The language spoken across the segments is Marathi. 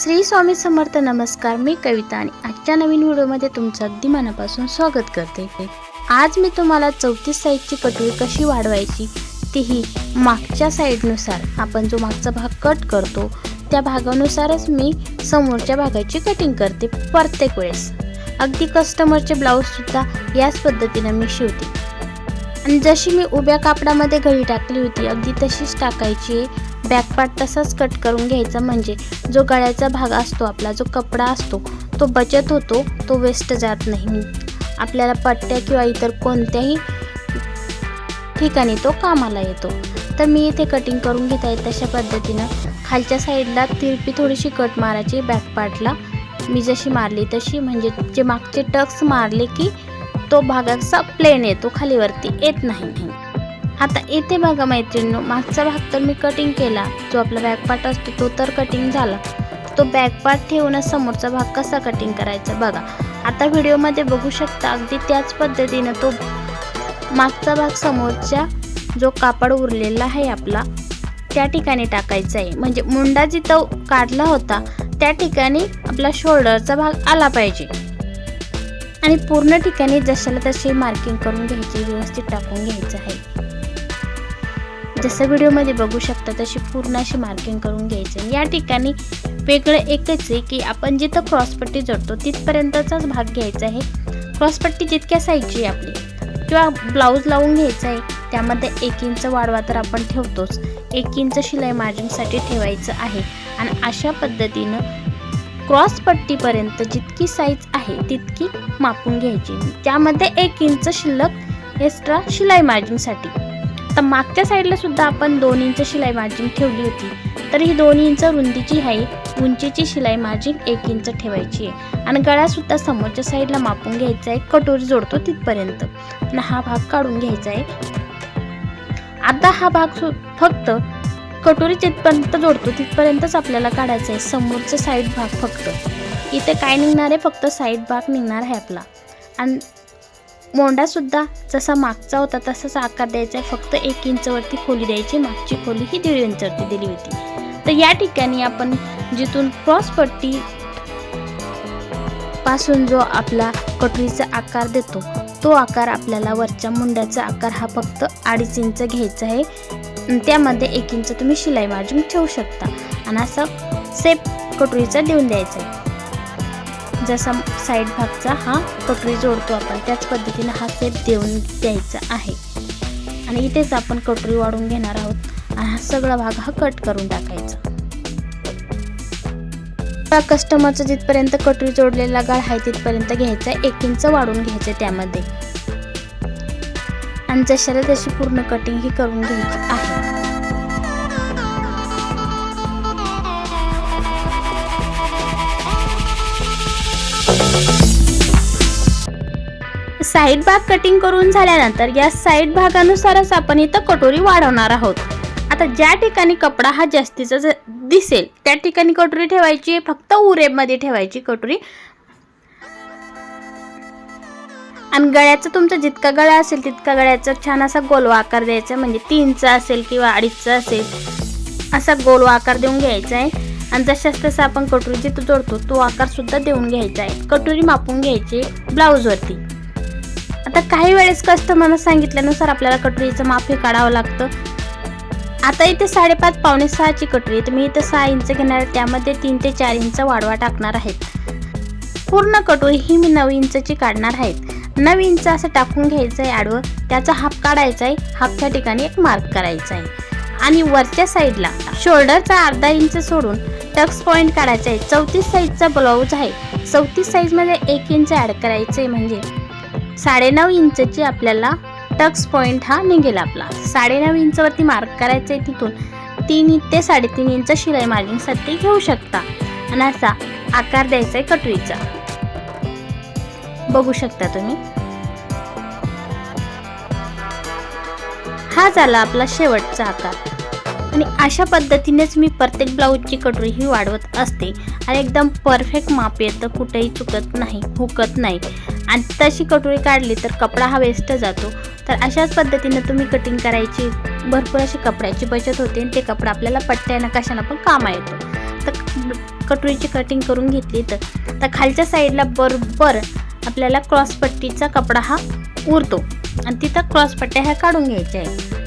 श्री स्वामी समर्थ नमस्कार मी कविता आणि आजच्या नवीन व्हिडिओमध्ये तुमचं अगदी मनापासून स्वागत करते. आज मी तुम्हाला चौतीस साईजची कटोरी कशी वाढवायची तीही मागच्या साईडनुसार आपण जो मागचा भाग कट करतो त्या भागानुसारच मी समोरच्या भागाची कटिंग करते प्रत्येक वेळेस. अगदी कस्टमरचे ब्लाऊजसुद्धा याच पद्धतीनं मी शिवते. आणि जशी मी उभ्या कापडामध्ये घडी टाकली होती अगदी तशीच टाकायची आहे. पार्ट तसाच कट करून घ्यायचा. म्हणजे जो गळ्याचा भाग असतो आपला जो कपडा असतो तो बचत होतो तो वेस्ट जात नाही. आपल्याला पट्ट्या किंवा इतर कोणत्याही ठिकाणी तो कामाला येतो. तर मी इथे कटिंग करून घेत आहे तशा पद्धतीनं. खालच्या साईडला तिरपी थोडीशी कट मारायची बॅक पार्टला मी जशी मारली तशी म्हणजे जे मागचे टक्स मारले की तो भाग असा प्लेन येतो खालीवरती येत नाही. आता येथे बघा मैत्रिणींनो मागचा भाग तर मी कटिंग केला. जो आपला बॅकपार्ट असतो तो तर कटिंग झाला. तो बॅकपार्ट ठेवून ठेवूनच समोरचा भाग कसा कटिंग करायचा बघा. आता व्हिडिओमध्ये बघू शकता अगदी त्याच पद्धतीनं तो मागचा भाग समोरच्या जो कापड उरलेला आहे आपला त्या ठिकाणी टाकायचा आहे. म्हणजे मुंडा जिथं काढला होता त्या ठिकाणी आपला शोल्डरचा भाग आला पाहिजे. आणि पूर्ण ठिकाणी जशाला तशी मार्किंग करून घ्यायची व्यवस्थित टाकून घ्यायचं आहे. जसं व्हिडिओमध्ये बघू शकता तशी पूर्ण अशी मार्किंग करून घ्यायचं. या ठिकाणी वेगळं एकच आहे की आपण जिथं क्रॉसपट्टी जोडतो तिथपर्यंतचाच भाग घ्यायचा आहे. क्रॉसपट्टी जितक्या साईजची आपली किंवा ब्लाऊज लावून घ्यायचा आहे त्यामध्ये एक इंच वाढवा तर आपण ठेवतोच. एक इंच शिलाई मार्जिनसाठी ठेवायचं आहे. आणि अशा पद्धतीनं क्रॉस पट्टीपर्यंत जितकी साईज आहे तितकी मापून घ्यायची. त्यामध्ये एक इंच शिल्लक एक्स्ट्रा शिलाई मार्जिनसाठी तर मागच्या साईडला सुद्धा आपण दोन इंच शिलाई मार्जिन ठेवली होती. तर ही दोन इंच रुंदीची आहे. उंचीची शिलाई मार्जिन एक इंच ठेवायची आहे. आणि गळासुद्धा समोरच्या साईडला मापून घ्यायचा आहे. कटोरी जोडतो तिथपर्यंत. आणि हा भाग काढून घ्यायचा आहे. आता हा भाग सु फक्त कटोरी जिथपर्यंत जोडतो. तिथपर्यंतच आपल्याला काढायचा आहे. समोरचा साईड भाग फक्त. इथे काय निघणार आहे? फक्त साईड भाग निघणार आहे आपला. आणि मोंडासुद्धा जसा मागचा होता तसाच आकार द्यायचा आहे. फक्त एक इंचवरती खोली द्यायची. मागची खोली ही दीड इंचवरती दिली होती. तर या ठिकाणी आपण जिथून क्रॉस पट्टी पासून जो आपला कटोरीचा आकार देतो तो आकार आपल्याला वरच्या मुंड्याचा आकार हा फक्त अडीच इंच घ्यायचा आहे. त्यामध्ये एक इंच तुम्ही शिलाई मार्जिन ठेवू शकता. आणि असं सेप कटोरीचा देऊन द्यायचा आहे. जसा साईड भागचा हा कटोरी जोडतो आपण त्याच पद्धतीने हा सेप देऊन द्यायचा आहे. आणि इथेच आपण कटोरी वाढून घेणार आहोत. आणि हा सगळा भाग हा कट करून टाकायचा. कस्टमरचा जिथपर्यंत कटोरी जोडलेला गाळ आहे तिथपर्यंत घ्यायचा. एक इंच वाढून घ्यायचं त्यामध्ये. आणि जशाला तशी पूर्ण कटिंग ही करून घ्यायची आहे. साईड भाग कटिंग करून झाल्यानंतर या साईड भागानुसारच आपण इथं कटोरी वाढवणार आहोत. आता ज्या ठिकाणी कपडा हा जास्तीचा ज- दिसेल त्या ठिकाणी कटोरी ठेवायची फक्त उरेमध्ये ठेवायची कटोरी. आणि गळ्याचा तुमचा जितका गळा असेल तितका गळ्याचा छान असा गोलवा आकार द्यायचा म्हणजे तीनचा असेल किंवा अडीचचा असेल असा गोलवा आकार देऊन घ्यायचा आहे. आणि जशाच तसा आपण कटोरी जिथं जोडतो तो आकार सुद्धा देऊन घ्यायचा आहे. कटोरी मापून घ्यायची ब्लाऊजवरती. आता काही वेळेस कस्टमरनं सांगितल्यानुसार आपल्याला कटोरीचं माप हे काढावं लागतं. आता इथे साडेपाच पावणे सहाची कटोरी आहे. तर मी इथं सहा इंच घेणार आहे त्यामध्ये तीन ते चार इंच वाढवा टाकणार आहेत. पूर्ण कटोरी ही मी नऊ इंचची काढणार आहेत नऊ इंच असं टाकून घ्यायचं आहे आडवं त्याचा हाफ काढायचा आहे हाफच्या ठिकाणी एक मार्क करायचा आहे आणि वरच्या साईडला शोल्डरचा अर्धा इंच सोडून टक्स पॉईंट काढायचा आहे चौतीस साईजचा ब्लाऊज आहे. चौतीस साईजमध्ये एक इंच ॲड करायचं आहे म्हणजे साडेनऊ इंचची आपल्याला टक्स पॉईंट हा निघेल आपला. साडेनऊ इंचवरती मार्क करायचं आहे तिथून तीन ते साडेतीन इंच शिलाई मार्जिंगसाठी घेऊ शकता. आणि असा आकार द्यायचा आहे कटोरीचा. बघू शकता तुम्ही. हा झाला आपला शेवटचा आकार. आणि अशा पद्धतीनेच मी प्रत्येक ब्लाऊजची कटोरी ही वाढवत असते. आणि एकदम परफेक्ट माप येतं. कुठेही चुकत नाही हुकत नाही. आणि तशी कटोरी काढली तर कपडा हा वेस्ट जातो. तर अशाच पद्धतीनं तुम्ही कटिंग करायची भरपूर अशी कपड्याची बचत होते आणि ते कपडा आपल्याला पट्ट्यानं कशाला पण कामा येतो. तर कटोरीची कटिंग करून घेतली तर तर खालच्या साईडला बरोबर आपल्याला क्रॉसपट्टीचा कपडा हा उरतो. आणि तिथं क्रॉसपट्ट्या ह्या काढून घ्यायच्या आहे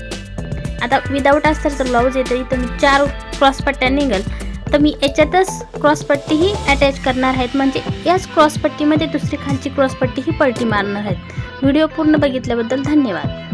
आता विदाऊट अस्तरचं ब्लाऊज येतं तरी तुम्ही चार क्रॉसपट्ट्या निघेल. तर मी याच्यातच क्रॉसपट्टीही अटॅच करणार आहेत. म्हणजे याच क्रॉसपट्टीमध्ये दुसरी खालची क्रॉसपट्टी ही पलटी मारणार आहेत. व्हिडिओ पूर्ण बघितल्याबद्दल धन्यवाद.